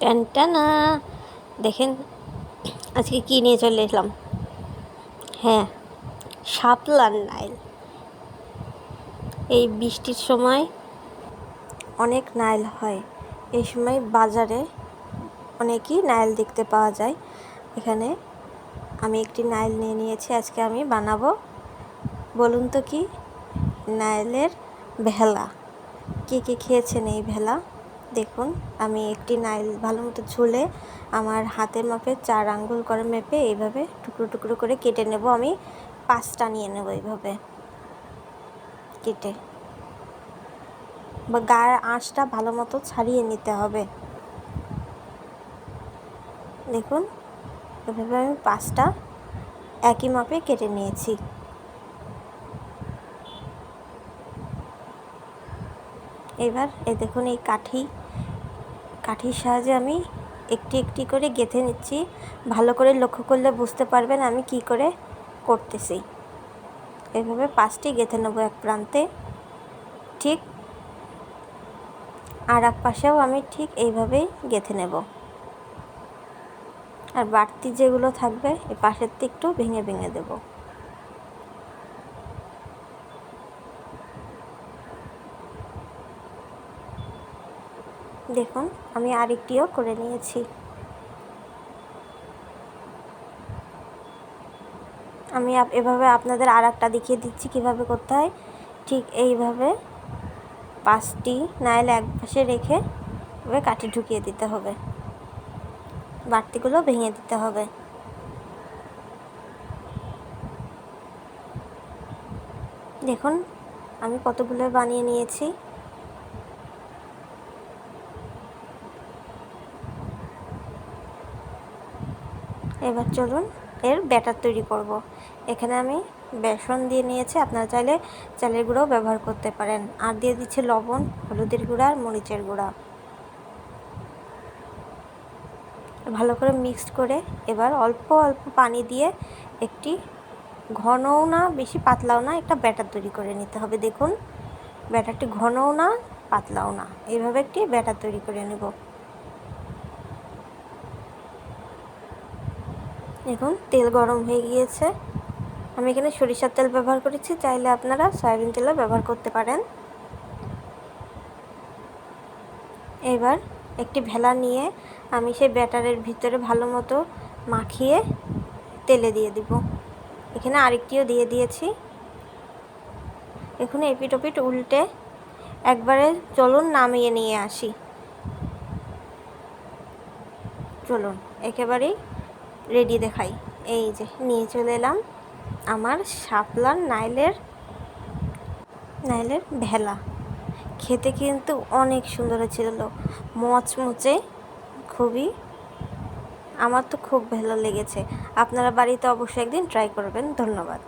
ট্যানটানা দেখেন, আজকে কী নিয়ে চলে এলাম? হ্যাঁ শাপলার নাইল। এই বৃষ্টির সময় অনেক নাইল হয়। এই সময় বাজারে অনেকই নাইল দেখতে পাওয়া যায়। এখানে আমি একটি নাইল নিয়ে নিয়েছি, আজকে আমি বানাবো। বলুন তো কি? নাইলের ভেলা। কে কে খেয়েছেন এই ভেলা? দেখুন, আমি একটি নাইল ভালো মতো ঝুলে আমার হাতের মাপে চার আঙ্গুল করে মেপে এইভাবে টুকরো টুকরো করে কেটে নেব। আমি পাঁচটা নিয়ে নেব এইভাবে কেটে। বা গায়ের আঁশটা ভালো মতো ছাড়িয়ে নিতে হবে। দেখুন, এভাবে আমি পাঁচটা একই মাপে কেটে নিয়েছি। এবার এই দেখুন, এই কাঠি কাঠির সাহায্যে আমি একটি একটি করে গেঁথে নিচ্ছি। ভালো করে লক্ষ্য করলে বুঝতে পারবেন আমি কি করে করতেছি। এভাবে পাঁচটি গেঁথে নেব এক প্রান্তে। ঠিক আর এক পাশেও আমি ঠিক এইভাবেই গেঁথে নেব। আর বাড়তি যেগুলো থাকবে এই পাশের একটু ভেঙে ভেঙে দেবো। দেখুন, আমি আরেকটিও করে নিয়েছি। আমি এভাবে আপনাদের আর একটা দেখিয়ে দিচ্ছি কীভাবে করতে হয়। ঠিক এইভাবে পাঁচটি নাইল এক পাশে রেখে এভাবে কাঠি ঢুকিয়ে দিতে হবে। বাড়তিগুলো ভেঙে দিতে হবে। দেখুন, আমি কতগুলো বানিয়ে নিয়েছি। এবার চলুন এর ব্যাটার তৈরি করব। এখানে আমি বেসন দিয়ে নিয়েছি, আপনারা চাইলে চালের গুঁড়োও ব্যবহার করতে পারেন। আর দিয়ে দিচ্ছে লবণ, হলুদের গুঁড়া আর মরিচের গুঁড়া। ভালো করে মিক্সড করে এবার অল্প অল্প পানি দিয়ে একটি ঘনও না, বেশি পাতলাও না একটা ব্যাটার তৈরি করে নিতে হবে। দেখুন, ব্যাটারটি ঘনও না, পাতলাও না। এইভাবে একটি ব্যাটার তৈরি করে নেব। দেখুন, তেল গরম হয়ে গিয়েছে। আমি এখানে সরিষার তেল ব্যবহার করেছি, চাইলে আপনারা সয়াবিন তেলও ব্যবহার করতে পারেন। এবার একটি ভেলা নিয়ে আমি সেই ব্যাটারের ভিতরে ভালো মতো মাখিয়ে তেলে দিয়ে দিব। এখানে আরেকটিও দিয়ে দিয়েছি। এখানে এপিট ওপিট উল্টে একবারে চলুন, নামিয়ে নিয়ে আসি। চলুন, একেবারেই রেডি দেখাই। এই যে, নিয়ে চলে এলাম আমার শাপলার নাইলের নাইলের ভেলা। খেতে কিন্তু অনেক সুন্দর হয়েছিল মচমচে, খুবই। আমার তো খুব ভালো লেগেছে। আপনারা বাড়িতে অবশ্যই একদিন ট্রাই করবেন। ধন্যবাদ।